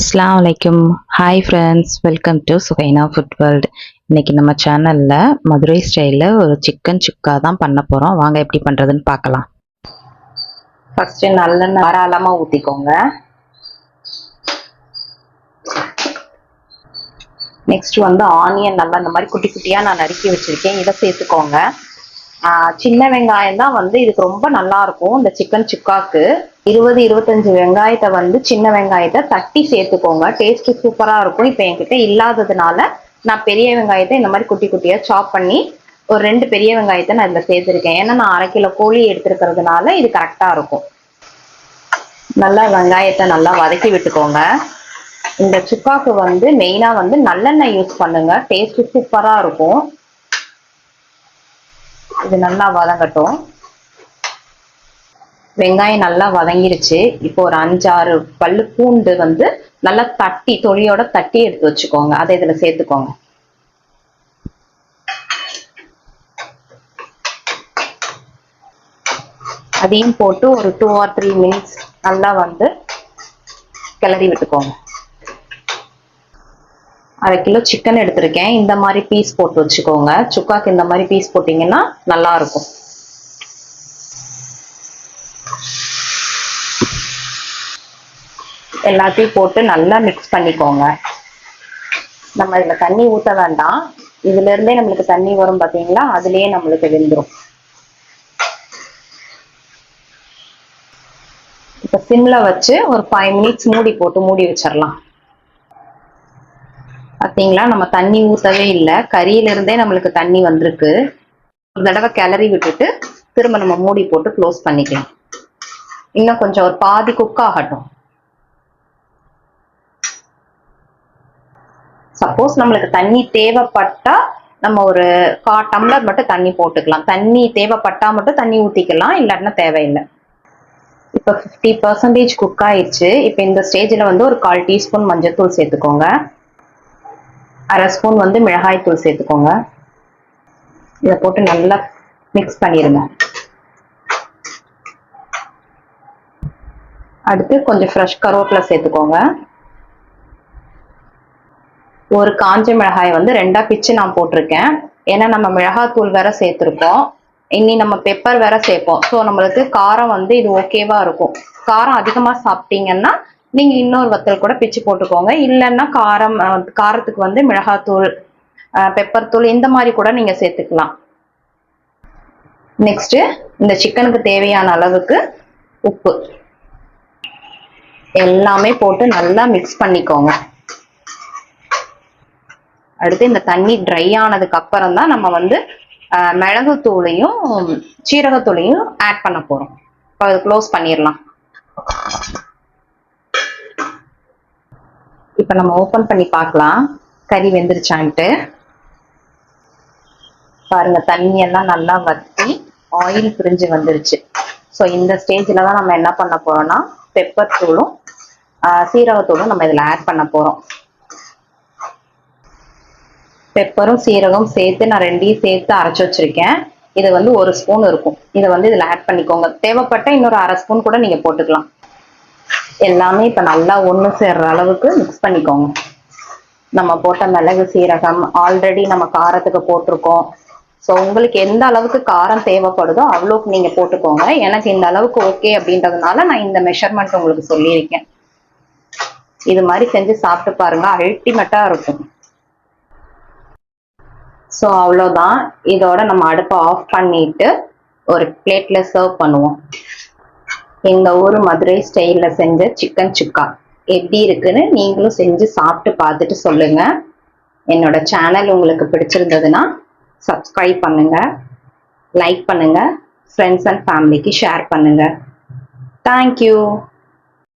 அஸ்லாம் வலைக்கும் hi friends welcome to Sukaina food world இன்னைக்கு நம்ம சேனலில் மதுரை ஸ்டைலில் ஒரு சிக்கன் சுக்கா தான் பண்ண போகிறோம் வாங்க எப்படி பண்ணுறதுன்னு பார்க்கலாம். ஃபஸ்ட்டு நல்லெண்ணெய் தாராளமாக ஊற்றிக்கோங்க நெக்ஸ்ட் வந்து ஆனியன் நல்லா இந்த மாதிரி குட்டி குட்டியாக நான் நறுக்கி வச்சுருக்கேன். இதை சேர்த்துக்கோங்க. சின்ன வெங்காயம் தான் வந்து இதுக்கு ரொம்ப நல்லா இருக்கும் இந்த சிக்கன் சுக்காக்கு. இருபது இருபத்தஞ்சு வெங்காயத்தை வந்து சின்ன வெங்காயத்தை தட்டி சேர்த்துக்கோங்க. டேஸ்ட் சூப்பரா இருக்கும். இப்போ என்கிட்ட இல்லாததுனால நான் பெரிய வெங்காயத்தை இந்த மாதிரி குட்டி குட்டியா சாப் பண்ணி ஒரு ரெண்டு பெரிய வெங்காயத்தை நான் இதில் சேர்த்துருக்கேன். ஏன்னா நான் அரை கிலோ கோழி எடுத்துருக்கிறதுனால இது கரெக்டா இருக்கும். நல்லா வெங்காயத்தை நல்லா வதக்கி விட்டுக்கோங்க. இந்த சுக்காக்கு வந்து மெயினா வந்து நல்லெண்ணெய் யூஸ் பண்ணுங்க. டேஸ்ட் சூப்பரா இருக்கும். இது நல்லா வதங்கட்டும். வெங்காயம் நல்லா வதங்கிருச்சு. இப்போ ஒரு அஞ்சாறு பல்லு பூண்டு வந்து நல்லா தட்டி தொழியோட தட்டி எடுத்து வச்சுக்கோங்க. அதை இதுல சேர்த்துக்கோங்க. அதையும் போட்டு ஒரு டூ ஆர் த்ரீ மினிட்ஸ் நல்லா வந்து கிளறி விட்டுக்கோங்க. அரை கிலோ சிக்கன் எடுத்திருக்கேன். இந்த மாதிரி பீஸ் போட்டு வச்சுக்கோங்க. சுக்காக்கு இந்த மாதிரி பீஸ் போட்டிங்கன்னா நல்லா இருக்கும் எல்லாத்தையும் போட்டு நல்லா மிக்ஸ் பண்ணிக்கோங்க. நம்ம இதில் தண்ணி ஊற்ற வேண்டாம். இதுல இருந்தே நம்மளுக்கு தண்ணி வரும் பார்த்தீங்களா அதுலேயே நம்மளுக்கு வெந்துடும் இப்போ சிம்ல வச்சு ஒரு ஃபைவ் மினிட்ஸ் மூடி போட்டு மூடி வச்சிடலாம் பாத்தீங்களா? நம்ம தண்ணி ஊத்தவே இல்லை. கறியில இருந்தே நம்மளுக்கு தண்ணி வந்திருக்கு. ஒரு தடவை கிளறி விட்டுட்டு திரும்ப நம்ம மூடி போட்டு க்ளோஸ் பண்ணிக்கலாம். இன்னும் கொஞ்சம் ஒரு பாதி குக் ஆகட்டும். சப்போஸ் நம்மளுக்கு தண்ணி தேவைப்பட்டா நம்ம ஒரு கா டம்ளர் மட்டும் தண்ணி போட்டுக்கலாம். தண்ணி தேவைப்பட்டா மட்டும் தண்ணி ஊத்திக்கலாம். இல்லாட்டினா தேவையில்லை. இப்போ ஃபிஃப்டி பர்சன்டேஜ் குக் ஆயிடுச்சு. இப்போ இந்த ஸ்டேஜில் வந்து ஒரு கால் டீஸ்பூன் மஞ்சத்தூள் சேர்த்துக்கோங்க. அரை ஸ்பூன் வந்து மிளகாய் தூள் சேர்த்துக்கோங்க. இதை போட்டு நல்லா மிக்ஸ் பண்ணிடுங்க அடுத்து கொஞ்சம் ஃப்ரெஷ் கருவேப்பிலை சேர்த்துக்கோங்க. ஒரு காஞ்ச மிளகாய் வந்து ரெண்டா பிச்சு நான் போட்டிருக்கேன். ஏன்னா நம்ம மிளகாத்தூள் வேற சேர்த்துருக்கோம். இனி நம்ம பெப்பர் வேற சேர்ப்போம். ஸோ நம்மளுக்கு காரம் வந்து இது ஓகேவா இருக்கும். காரம் அதிகமாக சாப்பிட்டீங்கன்னா நீங்க இன்னொரு வத்தல் கூட பிச்சு போட்டுக்கோங்க. இல்லைன்னா காரம் காரத்துக்கு வந்து மிளகாத்தூள் பெப்பர் தூள் இந்த மாதிரி கூட நீங்க சேர்த்துக்கலாம். நெக்ஸ்ட் இந்த சிக்கனுக்கு தேவையான அளவுக்கு உப்பு. எல்லாமே போட்டு நல்லா மிக்ஸ் பண்ணிக்கோங்க. அடுத்து இந்த தண்ணி ட்ரை ஆனதுக்கு அப்புறம் தான் நம்ம வந்து மிளகு மிளகுத்தூளையும் சீரகத்தூளையும் ஆட் பண்ண போறோம். இப்போ அது க்ளோஸ் பண்ணிடலாம். இப்போ நம்ம ஓப்பன் பண்ணி பார்க்கலாம். கறி வெந்துருச்சான்ட்டு. பாருங்க தண்ணி எல்லாம் நல்லா வத்தி ஆயில் பிரிஞ்சு வந்துருச்சு. ஸோ இந்த ஸ்டேஜில் தான் நம்ம என்ன பண்ண போறோம்னா பெப்பர் தூளும் சீரகத்தூளும் நம்ம இதில் ஆட் பண்ண போறோம். பெப்பரும் சீரகம் சேர்த்து நான் ரெண்டையும் சேர்த்து அரைச்சி வச்சிருக்கேன். இது வந்து ஒரு ஸ்பூன் இருக்கும். இதை வந்து இதில் ஆட் பண்ணிக்கோங்க. தேவைப்பட்ட இன்னொரு அரை ஸ்பூன் கூட நீங்க போட்டுக்கலாம். எல்லாமே இப்போ நல்லா ஒன்று சேர்ற அளவுக்கு மிக்ஸ் பண்ணிக்கோங்க. நம்ம போட்ட மிளகு சீரகம் ஆல்ரெடி நம்ம காரத்துக்கு போட்டிருக்கோம். ஸோ உங்களுக்கு எந்த அளவுக்கு காரம் தேவைப்படுதோ அவ்வளோக்கு நீங்க போட்டுக்கோங்க. எனக்கு இந்த அளவுக்கு ஓகே அப்படின்றதுனால நான் இந்த மெஷர்மெண்ட் உங்களுக்கு சொல்லியிருக்கேன். இது மாதிரி செஞ்சு சாப்பிட்டு பாருங்க. அல்டிமேட்டா இருக்கும். ஸோ அவ்வளோதான் இதோட நம்ம அடுப்பை ஆஃப் பண்ணிட்டு ஒரு பிளேட்ல சர்வ் பண்ணுவோம். எங்கள் ஊர் மதுரை ஸ்டைலில் செஞ்ச சிக்கன் சுக்கா. எப்படி இருக்குன்னு நீங்களும் செஞ்சு சாப்பிட்டு பார்த்துட்டு சொல்லுங்கள் என்னோட சேனல் உங்களுக்கு பிடிச்சிருந்ததுன்னா சப்ஸ்கிரைப் பண்ணுங்கள் லைக் பண்ணுங்கள் ஃப்ரெண்ட்ஸ் அண்ட் ஃபேமிலிக்கு ஷேர் பண்ணுங்கள் தேங்க்யூ